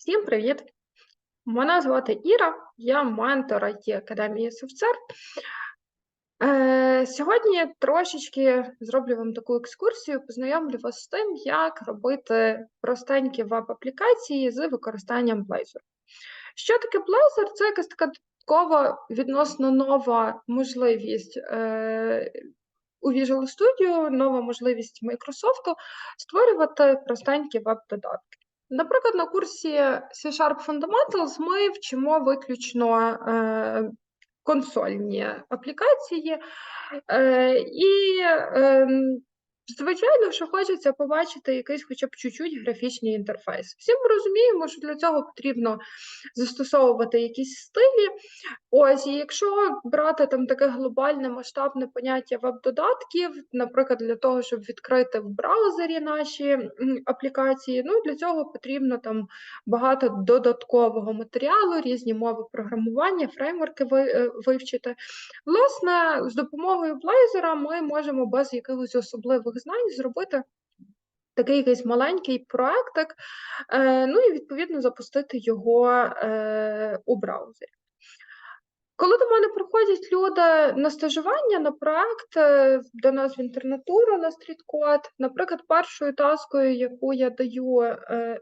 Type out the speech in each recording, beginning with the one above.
Всім привіт! Мене звати Іра, я ментор IT Академії SoftServe. Е, Сьогодні трошечки зроблю вам таку екскурсію, познайомлю вас з тим, як робити простенькі веб-аплікації з використанням Blazor. Що таке Blazor? Це якась така додаткова відносно нова можливість е, у Visual Studio, нова можливість Microsoft створювати простенькі веб-додатки. Наприклад, на курсі C-Sharp Fundamentals ми вчимо виключно е, консольні аплікації, і, е, звичайно, що хочеться побачити якийсь хоча б чуть-чуть графічний інтерфейс. Всі ми розуміємо, що для цього потрібно застосовувати якісь стилі. Ось, і якщо брати там таке глобальне масштабне поняття веб-додатків, наприклад, для того, щоб відкрити в браузері наші аплікації, ну для цього потрібно там багато додаткового матеріалу, різні мови програмування, фреймворки е, вивчити. Власне, з допомогою Blazor ми можемо без якихось особливих знань зробити. Такий якийсь маленький проектик, е, ну і відповідно запустити його е, у браузері. Коли до мене приходять люди на стажування на проект е, до нас в інтернатуру на стріткод, наприклад, першою таскою, яку я даю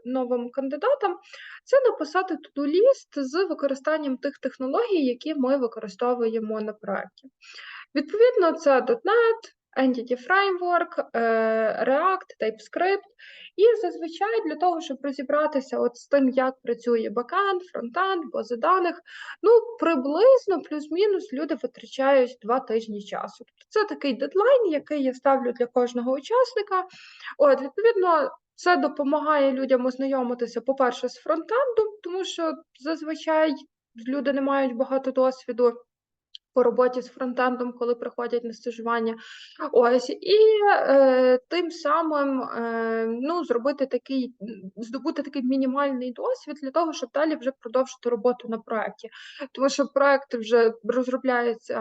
новим кандидатам, це написати туду-ліст з використанням тих технологій, які ми використовуємо на проекті. Відповідно, це .NET, Entity Framework, е, React, TypeScript. І зазвичай для того, щоб розібратися от з тим, як працює бекенд, фронтенд, бази даних, ну приблизно плюс-мінус люди витрачають два тижні часу. Тобто це такий дедлайн, який я ставлю для кожного учасника. От, відповідно. Це допомагає людям ознайомитися, по-перше, з фронтендом, тому що зазвичай люди не мають багато досвіду по роботі з фронтендом, коли приходять на стажування. Ось і е, тим самим е, ну, зробити такий, здобути такий мінімальний досвід для того, щоб далі вже продовжити роботу на проєкті. Тому що проєкт вже розробляється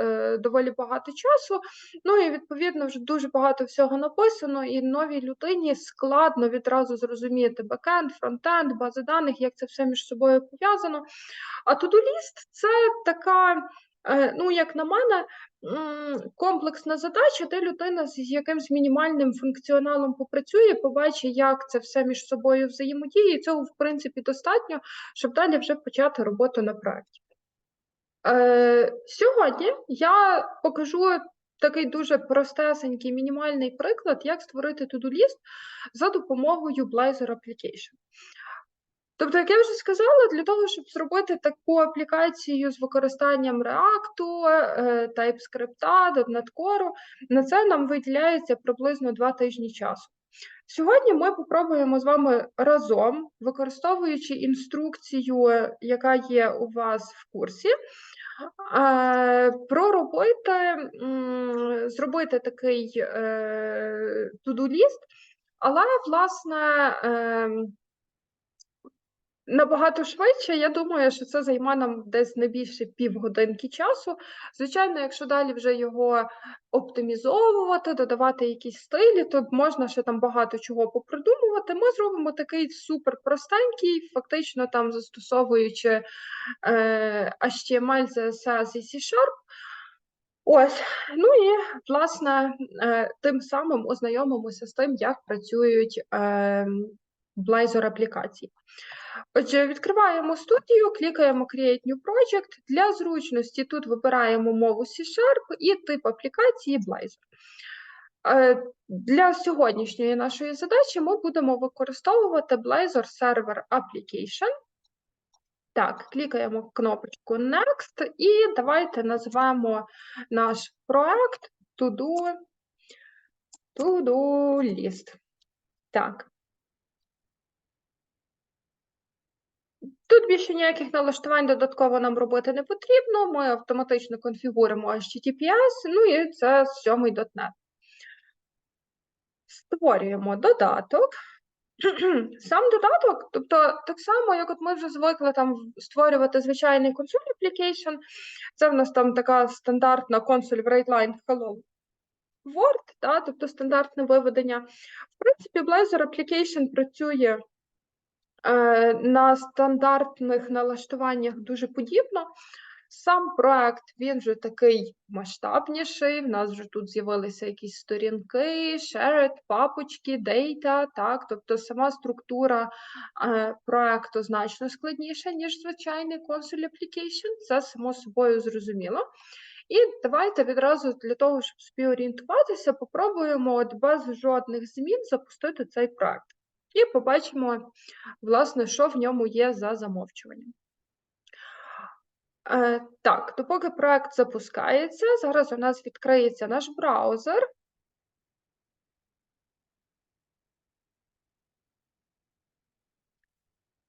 е, доволі багато часу. Ну і відповідно вже дуже багато всього написано, і новій людині складно відразу зрозуміти бекенд, фронтенд, бази даних, як це все між собою пов'язано. А тудуліст це така. Е, ну, як на мене, комплексна задача, де людина з якимсь мінімальним функціоналом попрацює, побачить, як це все між собою взаємодіє, і цього, в принципі, достатньо, щоб далі вже почати роботу на проєкті. Е, Сьогодні я покажу такий дуже простесенький мінімальний приклад, як створити туду-ліст за допомогою Blazor Application. Тобто, як я вже сказала, для того, щоб зробити таку аплікацію з використанням React, е, TypeScript, .NET Core, на це нам виділяється приблизно два тижні часу. Сьогодні ми попробуємо з вами разом, використовуючи інструкцію, яка є у вас в курсі, е, проробити, зробити такий туду-ліст, е, але, власне, ем, Набагато швидше, я думаю, що це займе нам десь не більше півгодинки часу. Звичайно, якщо далі вже його оптимізовувати, додавати якісь стилі, то можна ще там багато чого попридумувати. Ми зробимо такий супер простенький, фактично там застосовуючи е, HTML, CSS і C-Sharp. Ось, ну і власне е, тим самим ознайомимося з тим, як працюють е, Blazor аплікації. Отже, відкриваємо студію, клікаємо Create New Project. Для зручності тут вибираємо мову C-Sharp і тип аплікації Blazor. Е, для сьогоднішньої нашої задачі ми будемо використовувати Blazor Server Application. Так, клікаємо кнопочку Next і давайте назвемо наш проект To-Do to List. Так, Тут більше ніяких налаштувань додатково нам робити не потрібно. Ми автоматично конфігуруємо HTTPS, ну і це сьомий .NET. Створюємо додаток. Сам додаток, тобто так само, як от ми вже звикли там створювати звичайний консоль application, це в нас там така стандартна консоль WriteLine Hello Word, да, тобто стандартне виведення. В принципі, Blazor Application працює на стандартних налаштуваннях дуже подібно. Сам проект він вже такий масштабніший. В нас вже тут з'явилися якісь сторінки, shared, папочки, дейта, так, тобто сама структура е, проекту значно складніша, ніж звичайний console application, це само собою зрозуміло. І давайте відразу для того, щоб собі орієнтуватися, попробуємо от без жодних змін запустити цей проект. І побачимо, власне, що в ньому є за замовчуванням. Е, Так, допоки проект запускається, зараз у нас відкриється наш браузер.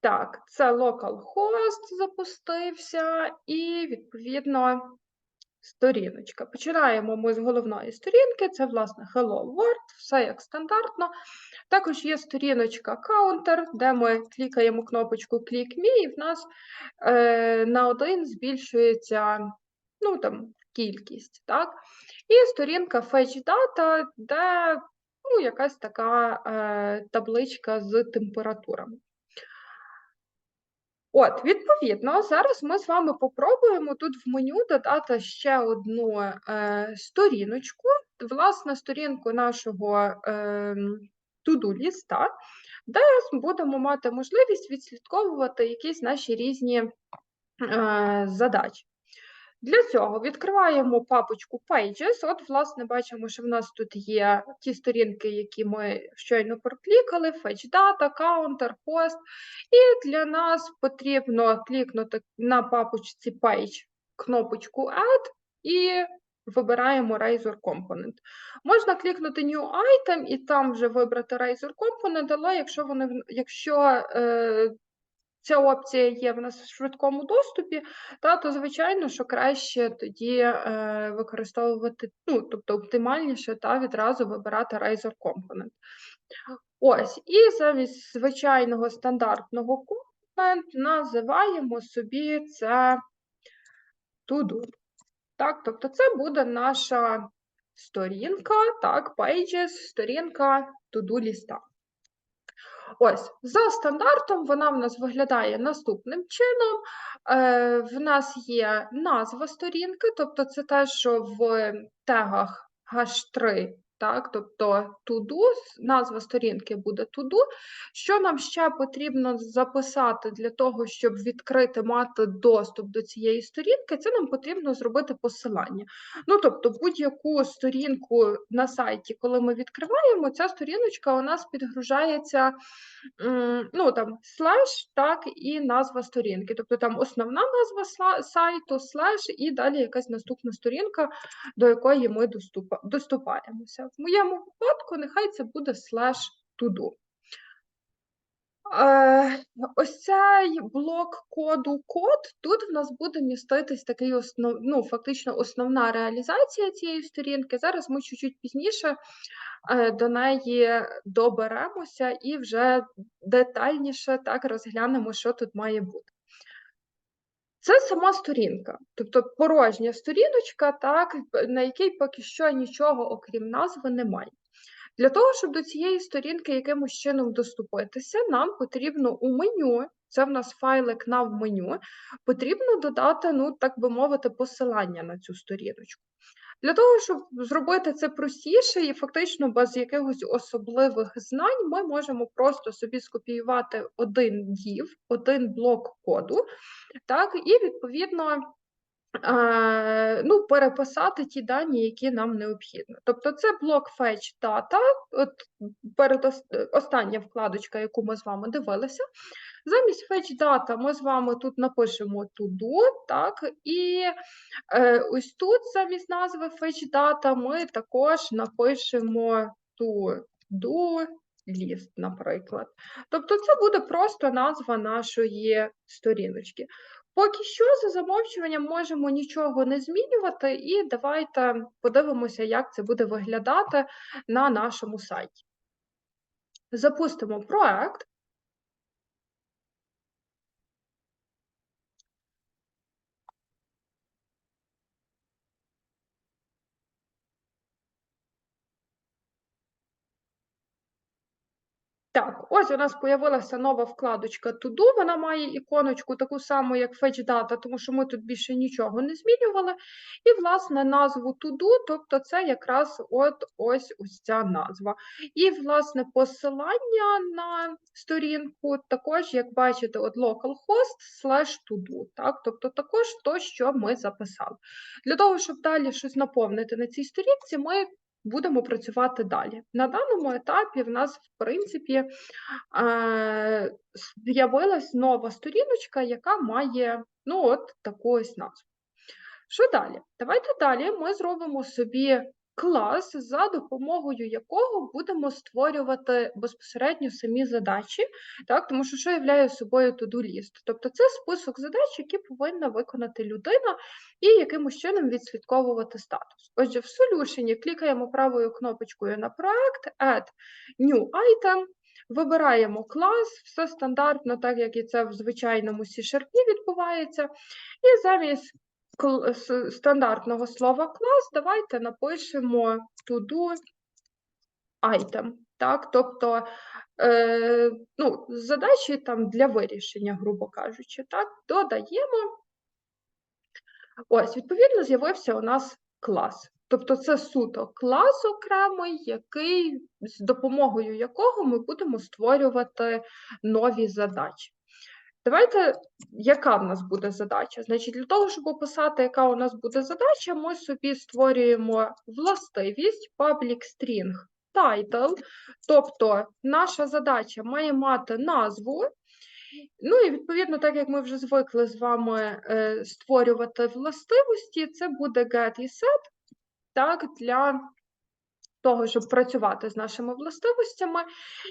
Так, це localhost запустився, і, відповідно, сторіночка. Починаємо ми з головної сторінки, це, власне, Hello World, все як стандартно. Також є сторіночка Counter, де ми клікаємо кнопочку Click Me, і в нас е, на один збільшується ну, там, кількість. Так? І сторінка Fetch Data, де ну, якась така е, табличка з температурами. От, відповідно, зараз ми з вами попробуємо тут в меню додати ще одну е, сторіночку, власне, сторінку нашого е, to-do ліста, де будемо мати можливість відслідковувати якісь наші різні е, задачі. Для цього відкриваємо папочку Pages. От, власне, бачимо, що в нас тут є ті сторінки, які ми щойно проклікали: Fetch Data, Counter, Host. І для нас потрібно клікнути на папочці Page кнопочку Add і вибираємо Razor Component. Можна клікнути New Item і там вже вибрати Razor Component, але якщо вони якщо е, ця опція є в нас в швидкому доступі, та, то звичайно, що краще тоді е, використовувати, ну, тобто оптимальніше та відразу вибирати Razor Component. Ось, і замість звичайного стандартного компонент називаємо собі це to-do. Так, тобто це буде наша сторінка, так, pages, сторінка to-do ліста. Ось, за стандартом вона в нас виглядає наступним чином. Е, В нас є назва сторінки, тобто це те, що в тегах H3 так, тобто to-do, назва сторінки буде to-do. Що нам ще потрібно записати для того, щоб відкрити, мати доступ до цієї сторінки, це нам потрібно зробити посилання. Ну, тобто, будь-яку сторінку на сайті, коли ми відкриваємо, ця сторіночка у нас підгружається ну, там, слеш, так, і назва сторінки. Тобто там основна назва сайту, слеш, і далі якась наступна сторінка, до якої ми доступаємося. В моєму випадку нехай це буде slash to Е, Ось цей блок коду код. Тут в нас буде міститись такий основ, ну, фактично основна реалізація цієї сторінки. Зараз ми чуть-чуть пізніше е, до неї доберемося і вже детальніше так розглянемо, що тут має бути. Це сама сторінка, тобто порожня сторіночка, так, на якій поки що нічого, окрім назви, немає. Для того, щоб до цієї сторінки якимось чином доступитися, нам потрібно у меню, це в нас файлик на меню, потрібно додати, ну, так би мовити, посилання на цю сторіночку. Для того, щоб зробити це простіше і фактично без якихось особливих знань, ми можемо просто собі скопіювати один div, один блок коду, так, і відповідно. Ну, переписати ті дані, які нам необхідно. Тобто це блок Fetch Data, от перед остання вкладочка, яку ми з вами дивилися. Замість Fetch Data ми з вами тут напишемо to do, так, і е, ось тут замість назви Fetch Data ми також напишемо to do list, наприклад. Тобто це буде просто назва нашої сторіночки. Поки що за замовчуванням можемо нічого не змінювати, і давайте подивимося, як це буде виглядати на нашому сайті. Запустимо проект. Так, ось у нас появилася нова вкладочка To Do, вона має іконочку таку саму, як Fetch Data, тому що ми тут більше нічого не змінювали. І, власне, назву To Do, тобто це якраз от ось ось ця назва. І, власне, посилання на сторінку також, як бачите, от localhost slash to do, так? Тобто також то, що ми записали. Для того, щоб далі щось наповнити на цій сторінці, ми будемо працювати далі. На даному етапі в нас, в принципі, е, з'явилась нова сторіночка, яка має ну, от таку ось назву. Що далі? Давайте далі ми зробимо собі клас, за допомогою якого будемо створювати безпосередньо самі задачі, так, тому що що являє собою to-do list? Тобто це список задач, які повинна виконати людина і якимось чином відслідковувати статус. Отже, в Solution клікаємо правою кнопочкою на проект, Add New Item, Вибираємо клас, все стандартно, так як і це в звичайному C-Sharp відбувається. І замість стандартного слова клас, давайте напишемо to do item. Так? Тобто е, ну, задачі там для вирішення, грубо кажучи, так? додаємо. Ось, відповідно, з'явився у нас клас. Тобто це суто клас окремий, який, з допомогою якого ми будемо створювати нові задачі. Давайте, яка в нас буде задача? Значить, для того, щоб описати, яка у нас буде задача, ми собі створюємо властивість public string title, тобто наша задача має мати назву. Ну і відповідно, так як ми вже звикли з вами е, створювати властивості, це буде get і set так, для того, щоб працювати з нашими властивостями.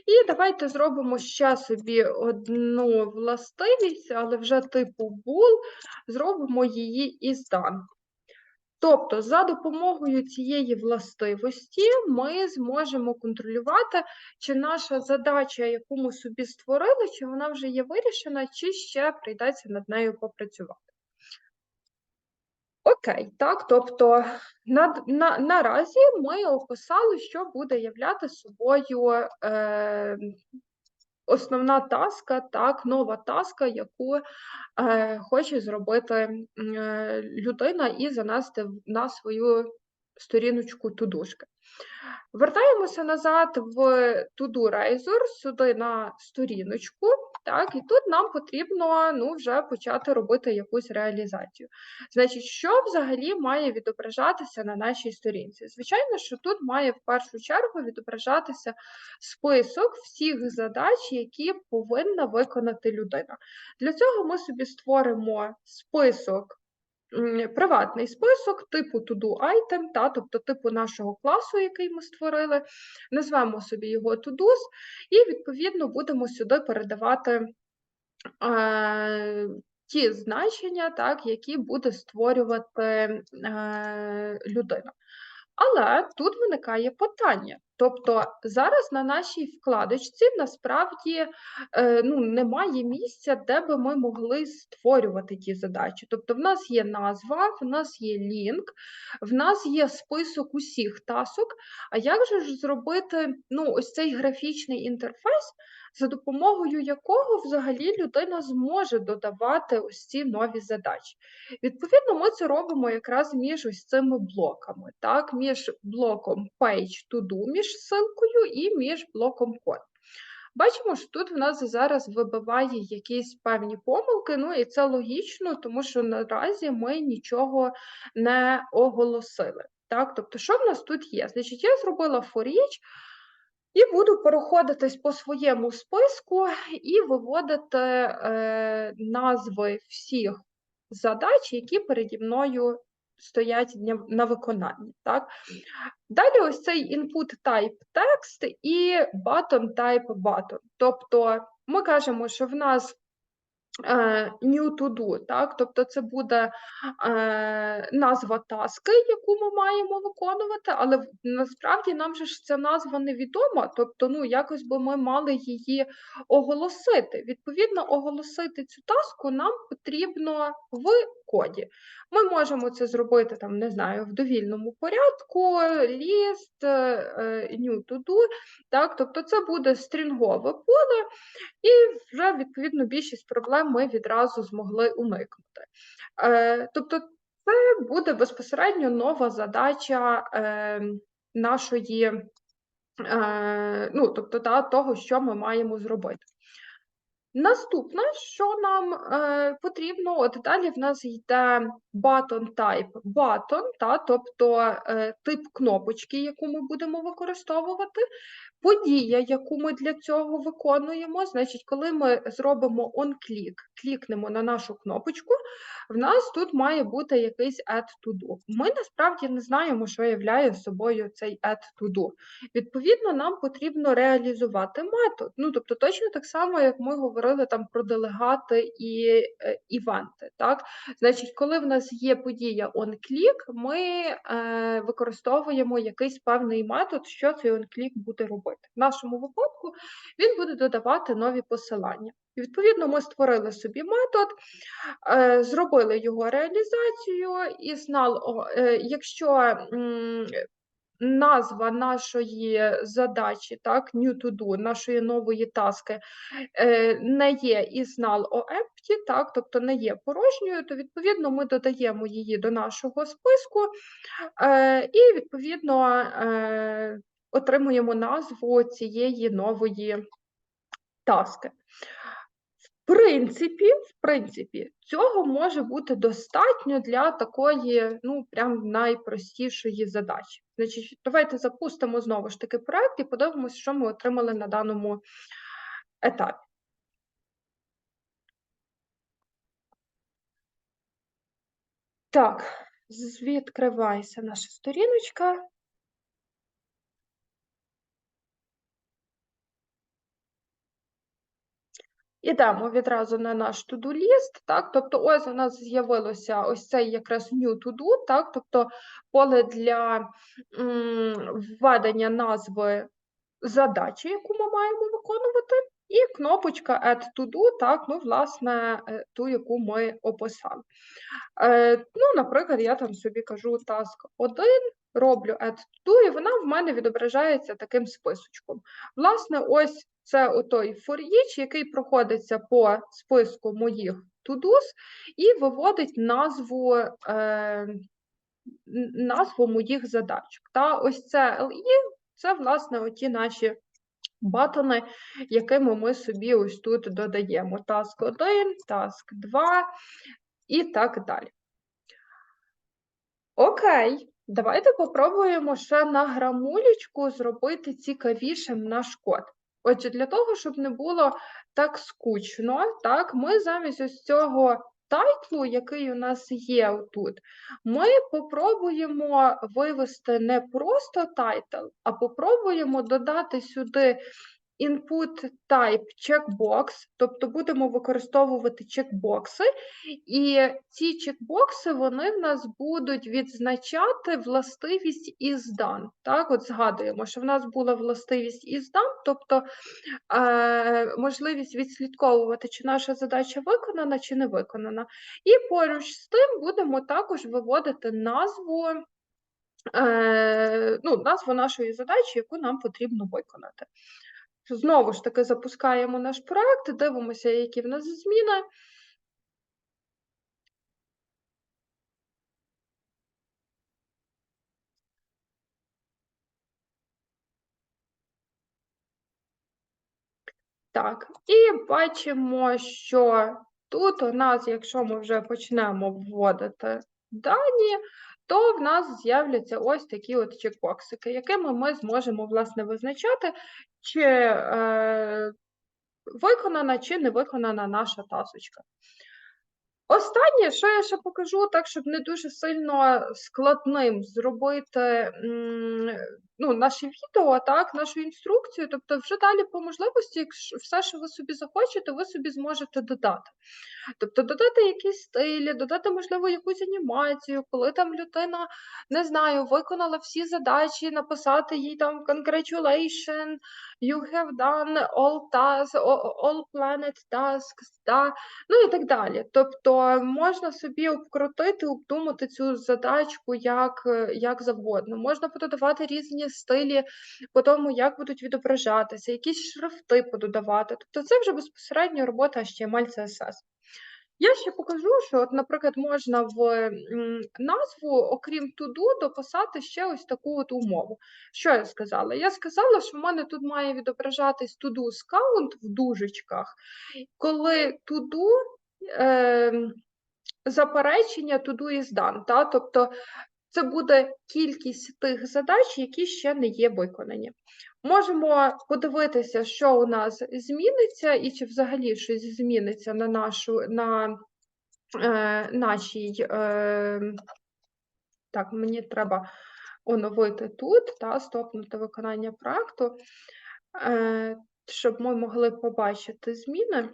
І давайте зробимо ще собі одну властивість, але вже типу bool, зробимо її із done. Тобто, за допомогою цієї властивості ми зможемо контролювати, чи наша задача, яку ми собі створили, чи вона вже є вирішена, чи ще прийдеться над нею попрацювати. Окей, так, тобто на, на, наразі ми описали, що буде являти собою е, основна таска, так, нова таска, яку е, хоче зробити е, людина і занести на свою сторіночку тудушки. Вертаємося назад в To-Do сюди на сторіночку, так, і тут нам потрібно ну, вже почати робити якусь реалізацію. Значить, що взагалі має відображатися на нашій сторінці? Звичайно, що тут має в першу чергу відображатися список всіх задач, які повинна виконати людина. Для цього ми собі створимо список приватний список типу to-do item, та, тобто типу нашого класу, який ми створили, назвемо собі його to-dos, і, відповідно, будемо сюди передавати е, ті значення, так, які буде створювати е, людина. Але тут виникає питання. Тобто зараз на нашій вкладочці насправді е, ну, немає місця, де би ми могли створювати ті задачі. Тобто, в нас є назва, в нас є лінк, в нас є список усіх тасок. А як же ж зробити ну, ось цей графічний інтерфейс? За допомогою якого взагалі людина зможе додавати ось ці нові задачі. Відповідно, ми це робимо якраз між ось цими блоками, так, між блоком Page to do, між ссылкою і між блоком Code. Бачимо, що тут в нас зараз вибиває якісь певні помилки, ну і це логічно, тому що наразі ми нічого не оголосили. Так? Тобто, що в нас тут є? Значить, я зробила for each, і буду переходитись по своєму списку і виводити е, назви всіх задач, які переді мною стоять на виконанні. Так? Далі ось цей input type text і button type button. Тобто ми кажемо, що в нас new to do, так? Тобто це буде е, назва таски, яку ми маємо виконувати, але насправді нам же ж ця назва невідома, тобто ну, якось би ми мали її оголосити. Відповідно, оголосити цю таску нам потрібно в коді. Ми можемо це зробити там, не знаю, в довільному порядку, list, е, new to do, так? Тобто це буде стрінгове поле, і вже відповідно більшість проблем ми відразу змогли уникнути. Е, Тобто, це буде безпосередньо нова задача е, нашої, е, ну тобто та, того, що ми маємо зробити. Наступне, що нам е, потрібно, от далі в нас йде button type button, та, тобто е, тип кнопочки, яку ми будемо використовувати. Подія, яку ми для цього виконуємо, значить, коли ми зробимо on-click, клікнемо на нашу кнопочку, в нас тут має бути якийсь add to do. Ми насправді не знаємо, що являє собою цей add to do. Відповідно, нам потрібно реалізувати метод. Ну, тобто, точно так само, як ми говорили там про делегати і е, івенти. Так? Значить, коли в нас є подія on-click, ми е, використовуємо якийсь певний метод, що цей on-click буде робити. В нашому випадку він буде додавати нові посилання. І, Відповідно, ми створили собі метод, е, зробили його реалізацію і знали, е, якщо м, назва нашої задачі, так, new to do, нашої нової таски, е, не є is null or empty, так, тобто не є порожньою, то відповідно ми додаємо її до нашого списку е, і відповідно е, отримуємо назву цієї нової таски. Принципі, в принципі, цього може бути достатньо для такої, ну, прям найпростішої задачі. Значить, давайте запустимо знову ж таки проект і подивимося, що ми отримали на даному етапі. Так, відкривається наша сторіночка. Ідемо відразу на наш list, так, тобто ось у нас з'явилося ось цей якраз new to-do, так, тобто поле для м, введення назви задачі, яку ми маємо виконувати, і кнопочка Add to do, так, ну, власне, е, ту, яку ми описали. Е, ну, наприклад, я там собі кажу task 1, роблю Add to і вона в мене відображається таким списочком. Власне, ось це отой for each, який проходиться по списку моїх to-dos і виводить назву, е, назву моїх задачок. Та ось це LE, це, власне, оті наші батони, якими ми собі ось тут додаємо. Task 1, Task 2 і так далі. Окей, давайте попробуємо ще на грамулечку зробити цікавішим наш код. Отже, для того, щоб не було так скучно, так, ми замість ось цього тайтлу, який у нас є тут, ми попробуємо вивести не просто тайтл, а попробуємо додати сюди input type checkbox, тобто будемо використовувати чекбокси, і ці чекбокси вони в нас будуть відзначати властивість is done. Так, от згадуємо, що в нас була властивість is done, тобто е, можливість відслідковувати, чи наша задача виконана, чи не виконана. І поруч з тим будемо також виводити назву. е, Ну, назву нашої задачі, яку нам потрібно виконати. Знову ж таки запускаємо наш проект, дивимося, які в нас зміни. Так, і бачимо, що тут у нас, якщо ми вже почнемо вводити дані, то в нас з'являться ось такі от чекбоксики, якими ми зможемо, власне, визначати, чи е, виконана, чи не виконана наша тасочка. Останнє, що я ще покажу, так, щоб не дуже сильно складним зробити, ну, наше відео, так, нашу інструкцію. Тобто, вже далі по можливості, якщо все, що ви собі захочете, ви собі зможете додати. Тобто додати якісь стилі, додати, можливо, якусь анімацію, коли там людина, не знаю, виконала всі задачі, написати їй там congratulation, you have done all tasks, all planet tasks, да, ну і так далі. Тобто можна собі обкрутити, обдумати цю задачку як, як завгодно. Можна пододавати різні стилі по тому, як будуть відображатися, якісь шрифти пододавати. Тобто це вже безпосередньо робота HTML, CSS. Я ще покажу, що, от, наприклад, можна в назву, окрім do, дописати ще ось таку от умову. Що я сказала? Я сказала, що в мене тут має відображатись do count в дужечках, коли do е, заперечення to do is? Тобто це буде кількість тих задач, які ще не є виконані. Можемо подивитися, що у нас зміниться, і чи взагалі щось зміниться на нашу на е, нашій. Е, Так, мені треба оновити тут, та, стопнути виконання проекту, е, щоб ми могли побачити зміни.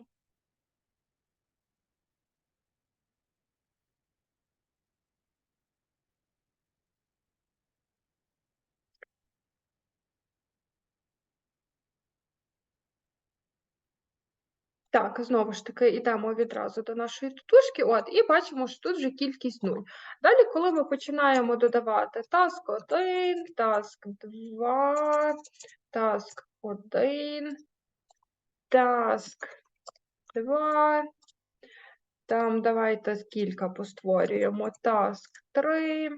Так, знову ж таки, йдемо відразу до нашої тутушки, от, і бачимо, що тут вже кількість 0. Далі, коли ми починаємо додавати task 1, task 2, task 1, task 2, там давайте кілька постворюємо task 3,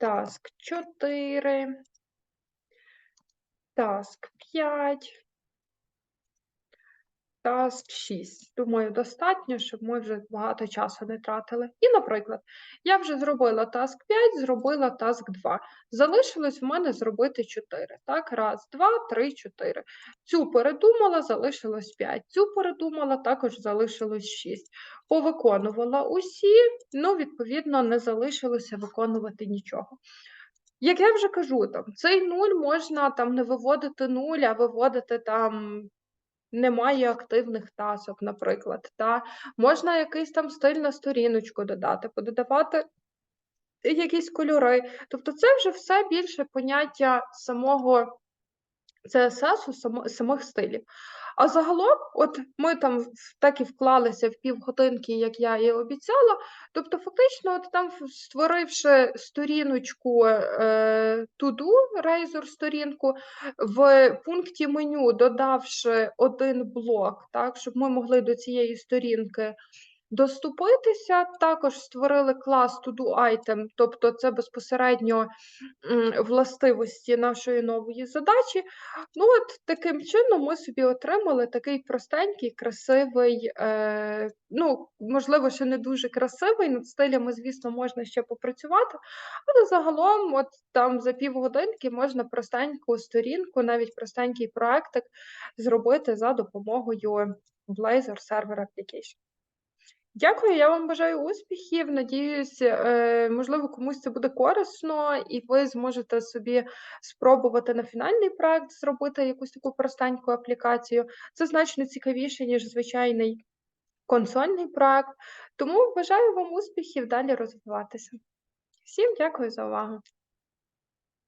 task 4, task 5, Task 6. Думаю, достатньо, щоб ми вже багато часу не тратили. І, наприклад, я вже зробила task 5, зробила task 2. Залишилось в мене зробити 4. Так, раз, два, три, чотири. Цю передумала, залишилось 5. Цю передумала, також залишилось 6. Повиконувала усі, ну, відповідно, не залишилося виконувати нічого. Як я вже кажу, там цей нуль можна там не виводити нуль, а виводити там немає активних тасок, наприклад. Та? Можна якийсь там стиль на сторіночку додати, пододавати якісь кольори. Тобто, це вже все більше поняття самого CSS, самих стилів. А загалом, от ми там так і вклалися в півгодинки, як я і обіцяла. Тобто, фактично, от там створивши сторіночку е, to-do, Razor сторінку, в пункті меню додавши один блок, так, щоб ми могли до цієї сторінки доступитися. Також створили клас To-Do-Item, тобто це безпосередньо властивості нашої нової задачі. Ну, от Таким чином ми собі отримали такий простенький, красивий, е, ну, можливо, ще не дуже красивий. Над стилями, звісно, можна ще попрацювати, але загалом, от там за півгодинки можна простеньку сторінку, навіть простенький проектик зробити за допомогою Blazor Server Application. Дякую, я вам бажаю успіхів. Надіюсь, е, можливо, комусь це буде корисно, і ви зможете собі спробувати на фінальний проект зробити якусь таку простеньку аплікацію. Це значно цікавіше, ніж звичайний консольний проект. Тому бажаю вам успіхів далі розвиватися. Всім дякую за увагу.